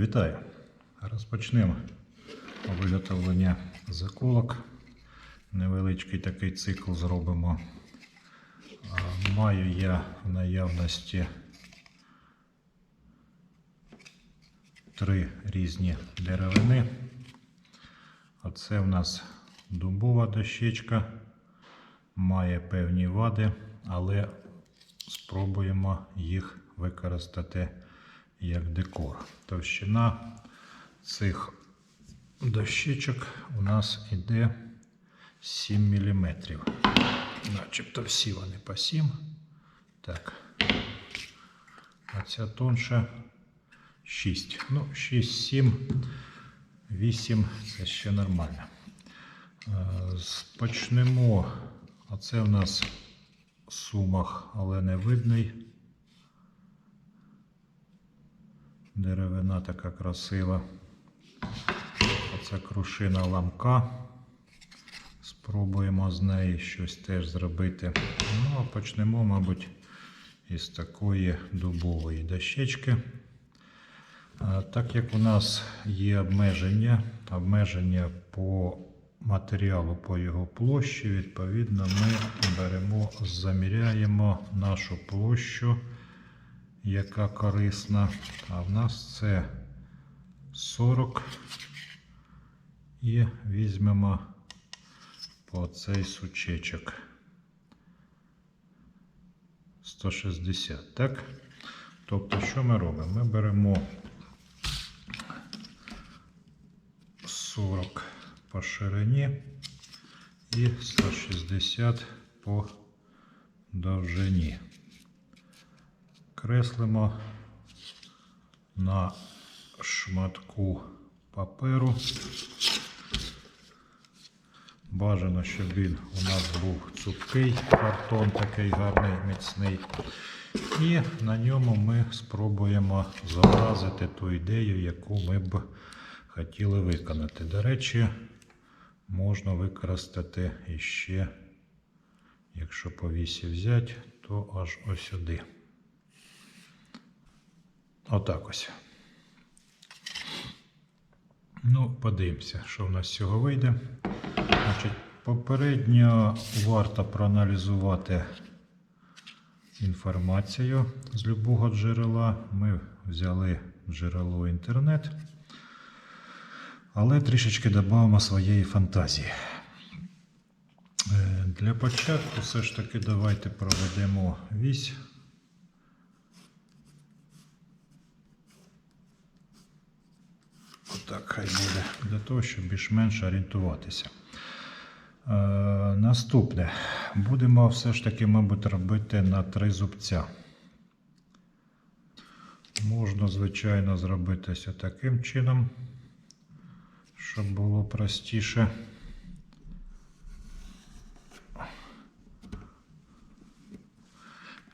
Вітаю! Розпочнемо виготовлення заколок. Невеличкий такий цикл зробимо. Маю я в наявності три різні деревини. Оце в нас дубова дощечка, має певні вади, але спробуємо їх використати як декор. Товщина цих дощечок у нас іде 7 мм. Начебто всі вони по 7. Так. А ця тонша 6. Ну, 6, 7, 8 це ще нормально. Е, Почнемо. Оце у нас сумах, але не видний. Деревина така красива. Оце крушина ламка. Спробуємо з неї щось теж зробити. Ну, а почнемо, мабуть, із такої дубової дощечки. Так як у нас є обмеження, обмеження по матеріалу, по його площі, відповідно, ми беремо, заміряємо нашу площу, яка корисна. А в нас це 40. І візьмемо по цей сучечок 160, так? Тобто, що ми робимо? Ми беремо 40 по ширині і 160 по довжині. Креслимо на шматку паперу. Бажано, щоб він у нас був цупкий картон, такий гарний, міцний. І на ньому ми спробуємо зобразити ту ідею, яку ми б хотіли виконати. До речі, можна використати іще, якщо по вісі взяти, то аж ось сюди. Отак ось. Ну, подивимося, що в нас з цього вийде. Значить, попередньо варто проаналізувати інформацію з любого джерела. Ми взяли джерело інтернет, але трішечки додамо своєї фантазії. Е, Для початку все ж таки давайте проведемо вісь. Отак хай буде, для того, щоб більш-менш орієнтуватися. Е, наступне. Будемо все ж таки, мабуть, робити на три зубця. Можна, звичайно, зробити ось таким чином, щоб було простіше.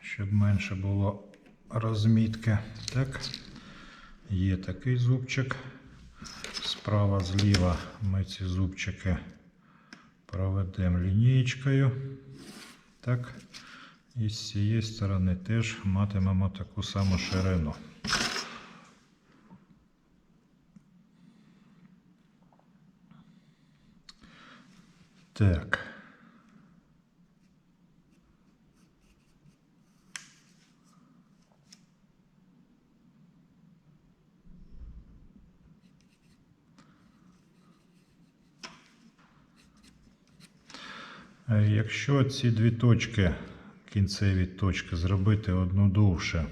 Щоб менше було розмітки. Так, є такий зубчик. Справа зліва ми ці зубчики проведемо лінієчкою. Так. І з цієї сторони теж матимемо таку саму ширину. Так. Е, Якщо ці дві точки, кінцеві точки, зробити одну довше,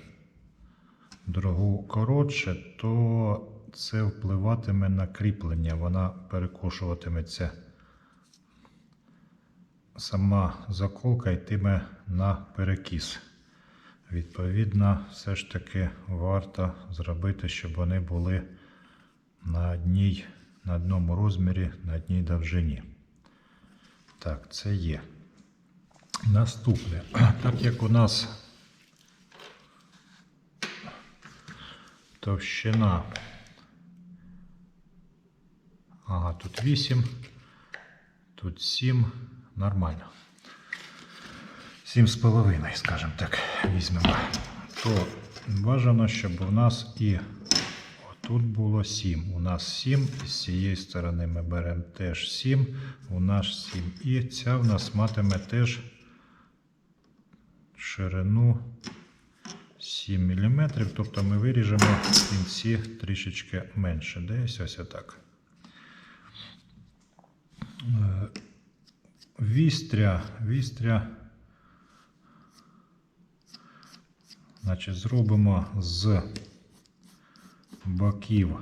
другу коротше, то це впливатиме на кріплення, вона перекошуватиметься. Сама заколка йтиме на перекіс. Відповідно, все ж таки варто зробити, щоб вони були на одній, на одному розмірі, на одній довжині. Так, це є. Наступне. Так як у нас товщина. Ага, тут 8, тут 7, нормально. 7,5, скажімо так, візьмемо. То бажано, щоб у нас і Тут було 7. У нас 7. І з цієї сторони ми беремо теж 7. У нас 7. І ця в нас матиме теж ширину 7 мм. Тобто ми виріжемо в кінці трішечки менше. Десь ось отак. Е, Вістря, вістря. Значить, зробимо з боків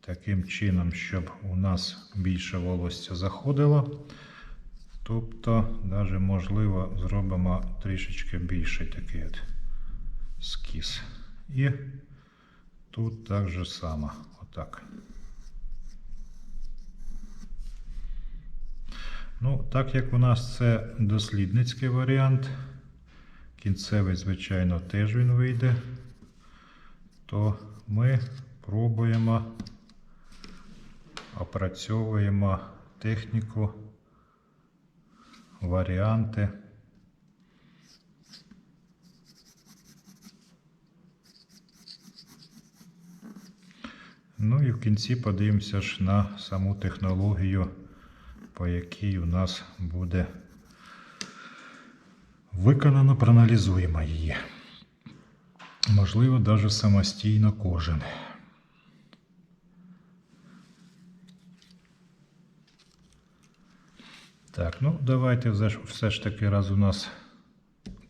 таким чином, щоб у нас більше волосся заходило. Тобто, навіть можливо, зробимо трішечки більший такий от скіс. І тут так же само. Отак. Ну, так як у нас це дослідницький варіант, кінцевий, звичайно, теж він вийде, то ми пробуємо, опрацьовуємо техніку, варіанти. Ну і в кінці подивимося ж на саму технологію, по якій у нас буде виконано, проаналізуємо її. Можливо, навіть самостійно кожен. Так, ну давайте все ж, таки, раз у нас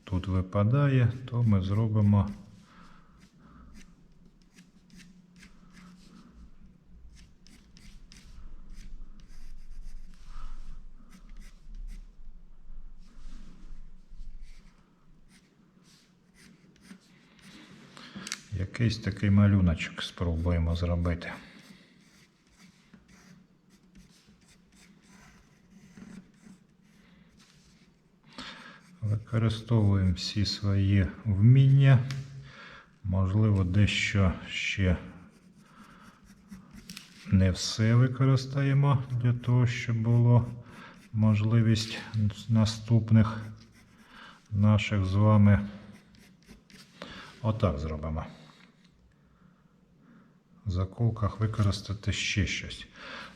тут випадає, то ми зробимо. Якийсь такий малюночок спробуємо зробити. Використовуємо всі свої вміння. Можливо, дещо ще не все використаємо для того, щоб було можливість наступних наших з вами. Отак зробимо. В заколках використати ще щось.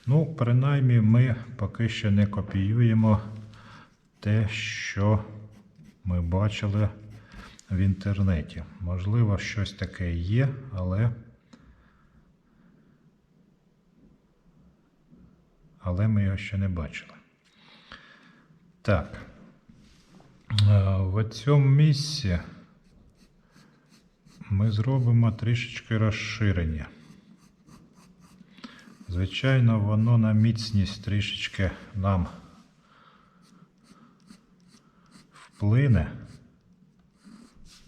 Ну, принаймні, ми поки що не копіюємо те, що ми бачили в інтернеті. Можливо, щось таке є, але. Але ми його ще не бачили. Так. Е, В цьому місці ми зробимо трішечки розширення. Звичайно, воно на міцність трішечки нам вплине,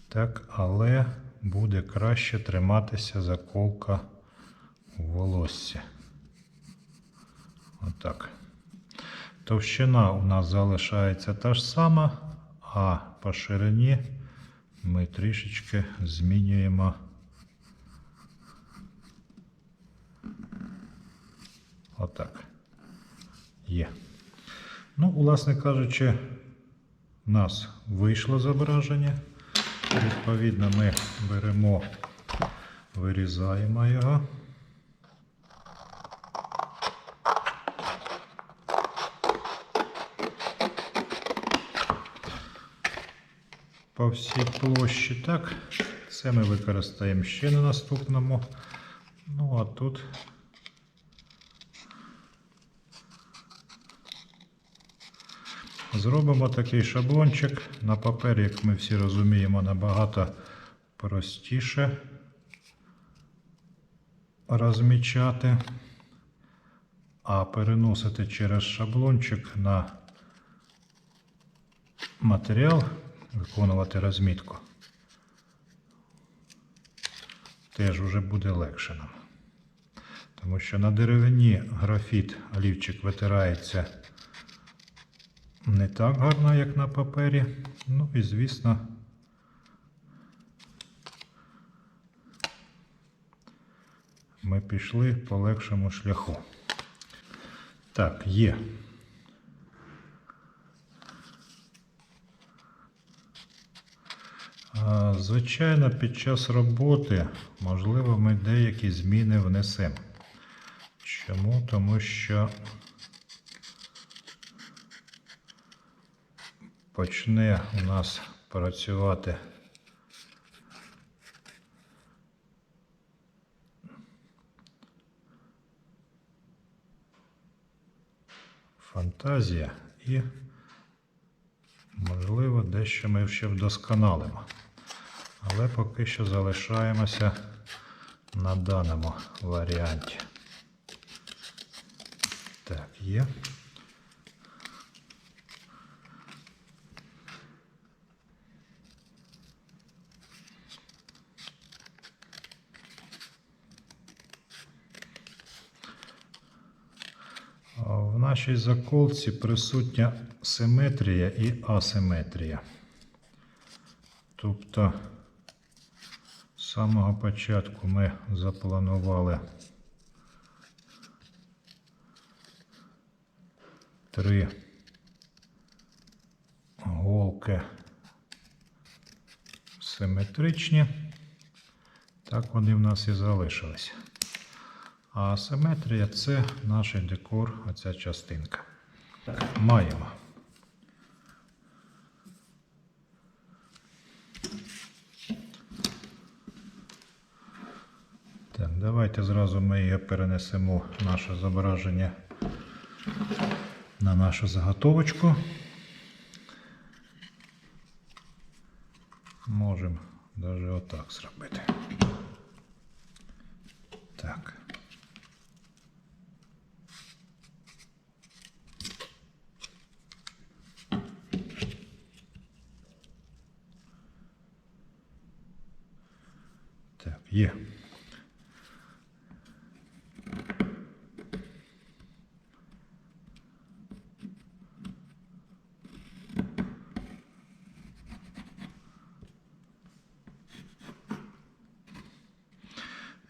так, але буде краще триматися заколка у волосся. Отак. Товщина у нас залишається та ж сама, а по ширині ми трішечки змінюємо. Отак. Є. Ну, власне кажучи, у нас вийшло зображення. Відповідно, ми беремо, вирізаємо його. По всій площі так. Це ми використаємо ще на наступному. Ну, а тут Зробимо такий шаблончик. На папері, як ми всі розуміємо, набагато простіше розмічати, а переносити через шаблончик на матеріал, виконувати розмітку. Теж вже буде легше нам. Тому що на деревині графіт олівчик витирається не так гарно, як на папері. Ну і звісно. Ми пішли по легшому шляху. Так, є. Звичайно, під час роботи, можливо, ми деякі зміни внесемо. Чому? Тому що почне у нас працювати фантазія і, можливо, дещо ми ще вдосконалимо. Але поки що залишаємося на даному варіанті. Так, є. А В нашій заколці присутня симетрія і асиметрія. Тобто з самого початку ми запланували три голки симетричні. Так вони в нас і залишилися. А асиметрія це наш декор, оця частинка. Маємо. Так, давайте зразу ми її перенесемо наше зображення на нашу заготовочку. Можемо навіть отак зробити. Так. Так, є.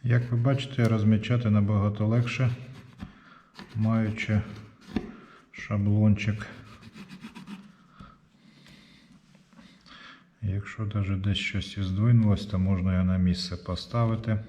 Як ви бачите, розмічати набагато легше, маючи шаблончик. Якщо навіть десь щось і здвинулось, то можна його на місце поставити.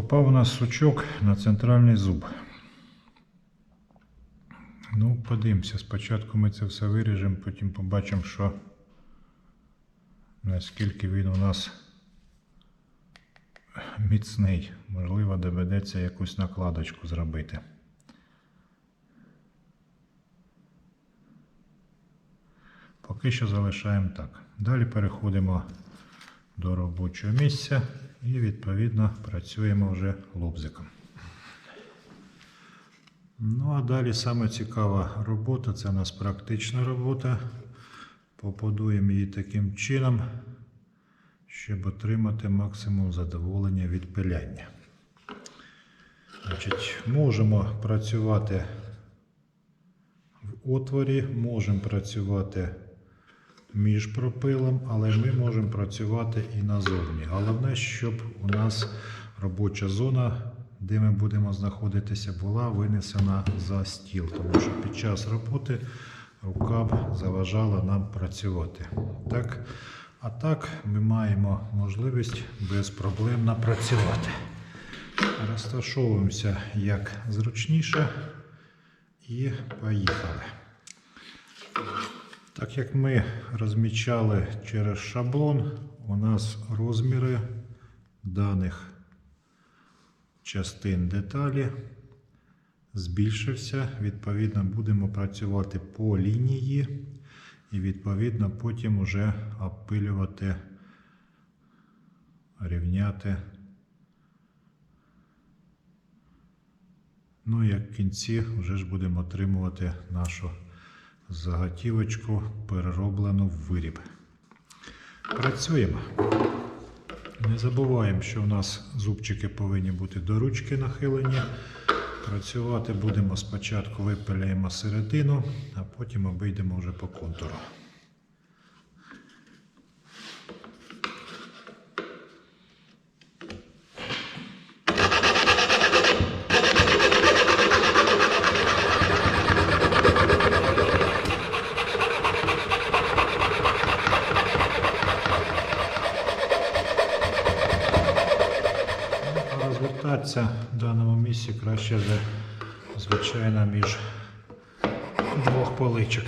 Попав у нас сучок на центральний зуб. Ну, подивимося. Спочатку ми це все виріжемо, потім побачимо, що наскільки він у нас міцний. Можливо, доведеться якусь накладочку зробити. Поки що залишаємо так. Далі переходимо до робочого місця і відповідно працюємо вже лобзиком. Ну а далі саме цікава робота це у нас практична робота. Побудуємо її таким чином, щоб отримати максимум задоволення від пиляння. Значить, можемо працювати в отворі, можемо працювати між пропилом, але ми можемо працювати і назовні. Головне, щоб у нас робоча зона, де ми будемо знаходитися, була винесена за стіл, тому що під час роботи рука б заважала нам працювати. Так? А так ми маємо можливість безпроблемно працювати. Розташовуємося як зручніше і поїхали. Так як ми розмічали через шаблон, у нас розміри даних частин деталі збільшився. Відповідно, будемо працювати по лінії і відповідно потім уже обпилювати, рівняти. Ну як в кінці вже ж будемо отримувати нашу заготівочку перероблену в виріб. Працюємо. Не забуваємо, що у нас зубчики повинні бути до ручки нахилені. Працювати будемо спочатку випиляємо середину, а потім обійдемо вже по контуру. А Розвертатися в даному місці краще вже, звичайно, між двох поличок.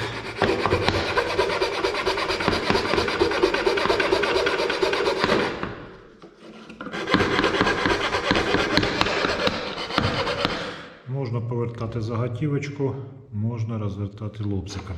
Можна повертати заготівочку, можна розвертати лобзиком.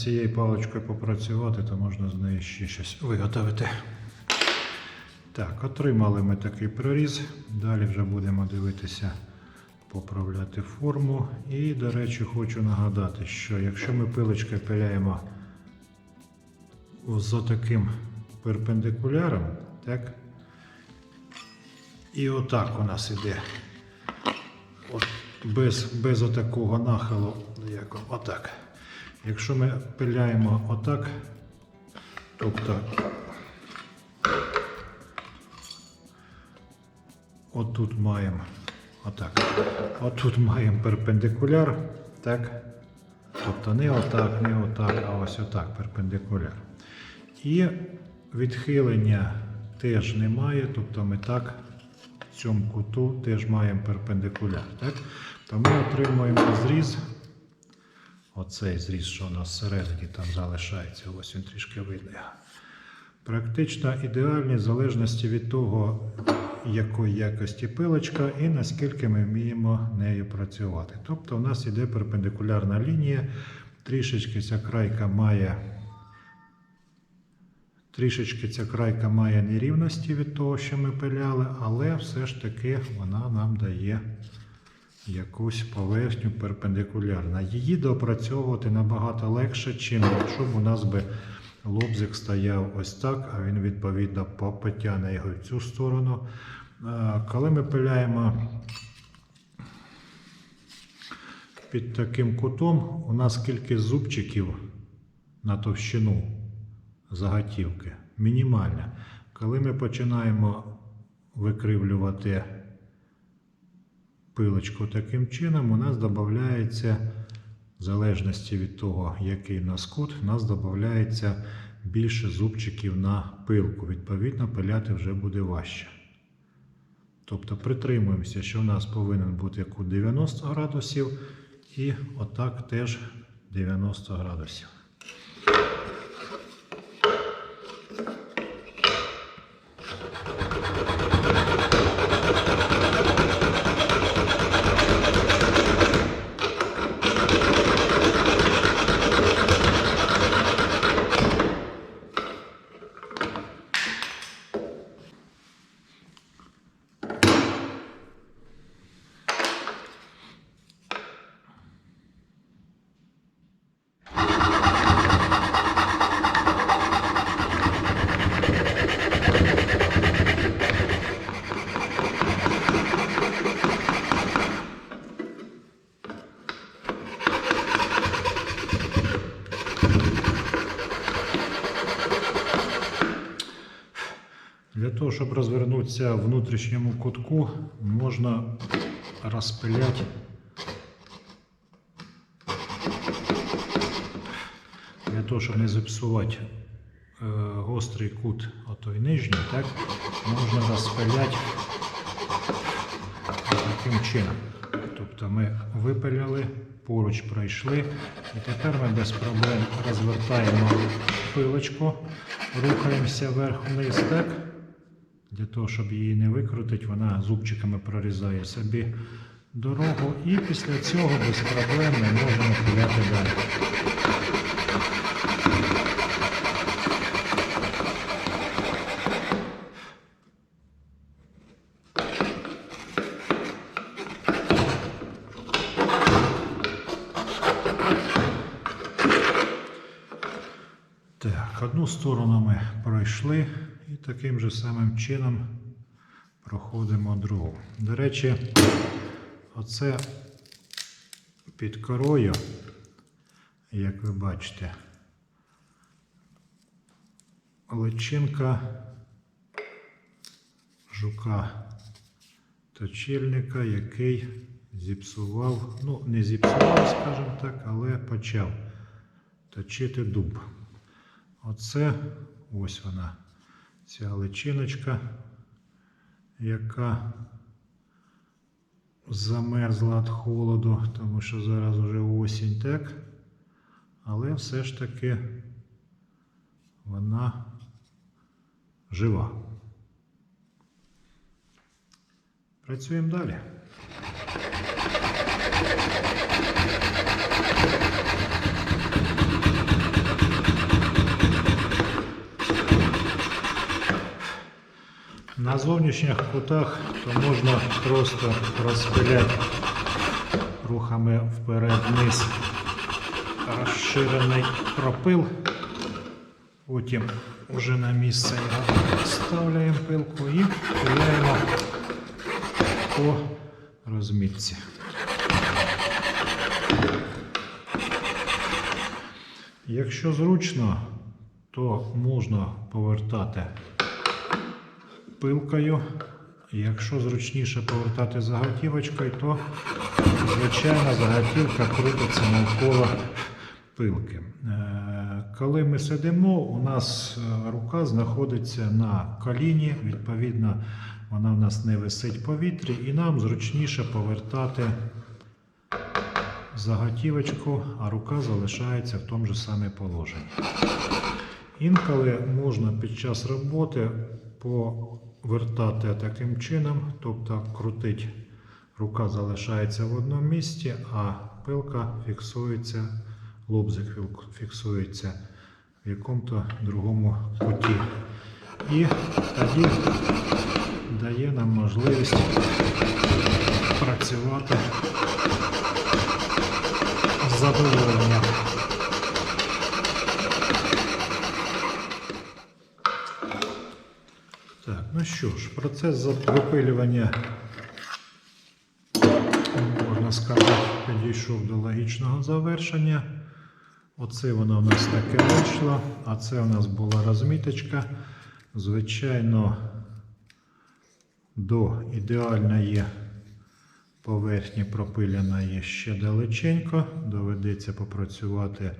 Цією паличкою попрацювати, то можна з неї ще щось виготовити. Так, отримали ми такий проріз. Далі вже будемо дивитися, поправляти форму. І, до речі, хочу нагадати, що якщо ми пилочкою пиляємо з таким перпендикуляром, так, і отак у нас іде. От без, без отакого нахилу, як отак. Якщо ми пиляємо отак, тобто отут маємо отак. Отут маємо перпендикуляр, так? Тобто не отак, не отак, а ось отак перпендикуляр. І відхилення теж немає, тобто ми так в цьому куту теж маємо перпендикуляр. Так? То ми отримуємо зріз. Оцей зріз, що у нас всередині там залишається, ось він трішки видно. Практично ідеальний в залежності від того, якої якості пилочка і наскільки ми вміємо нею працювати. Тобто у нас іде перпендикулярна лінія, трішечки ця крайка має. Трішечки ця крайка має нерівності від того, що ми пиляли, але все ж таки вона нам дає якусь поверхню перпендикулярну. Її допрацьовувати набагато легше, чим якщо б у нас би лобзик стояв ось так, а він відповідно по- потягне його в цю сторону. Коли ми пиляємо під таким кутом, у нас кількість зубчиків на товщину заготівки мінімальна. Коли ми починаємо викривлювати пилочку таким чином, у нас додається, в залежності від того, який у нас кут, у нас додається більше зубчиків на пилку. Відповідно, пиляти вже буде важче. Тобто притримуємося, що у нас повинен бути кут 90 градусів, і отак теж 90 градусів. Щоб розвернутися в внутрішньому кутку, можна розпиляти для того, щоб не зіпсувати е, гострий кут, отой нижній, так, можна розпиляти таким чином. Тобто ми випиляли, поруч пройшли, і тепер ми без проблем розвертаємо пилочку, рухаємося вверх-вниз, так? Для того, щоб її не викрутити, вона зубчиками прорізає собі дорогу. І після цього без проблем ми можемо пиляти далі. Так, одну сторону ми пройшли і таким же самим чином проходимо другу. До речі, оце під корою, як ви бачите, личинка жука точильника, який зіпсував, ну не зіпсував, скажімо так, але почав точити дуб. Оце ось вона, ця личиночка, яка замерзла від холоду, тому що зараз вже осінь, так? Але все ж таки вона жива. Працюємо далі. На зовнішніх кутах то можна просто розпиляти рухами вперед-вниз розширений пропил. Потім вже на місце його ставляємо пилку і пиляємо по розмітці. Якщо зручно, то можна повертати пилкою. Якщо зручніше повертати заготівочкою, то звичайно заготівка крутиться навколо пилки. Е, Коли ми сидимо, у нас е, рука знаходиться на коліні, відповідно, вона в нас не висить в повітрі, і нам зручніше повертати заготівочку, а рука залишається в тому ж самому положенні. Інколи можна під час роботи повертати таким чином, тобто крутить, рука залишається в одному місці, а пилка фіксується, лобзик фіксується в якому-то другому куті. І тоді дає нам можливість працювати з задоволенням. Ну що ж, процес випилювання, можна сказати, підійшов до логічного завершення. Оце воно в нас таке вийшло, а це у нас була розміточка. Звичайно, до ідеальної поверхні пропиляної ще далеченько. Доведеться попрацювати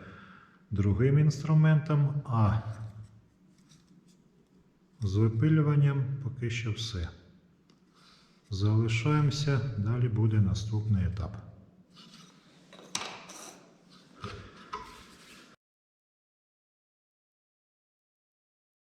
другим інструментом, а з випилюванням поки що все. Залишаємося, далі буде наступний етап.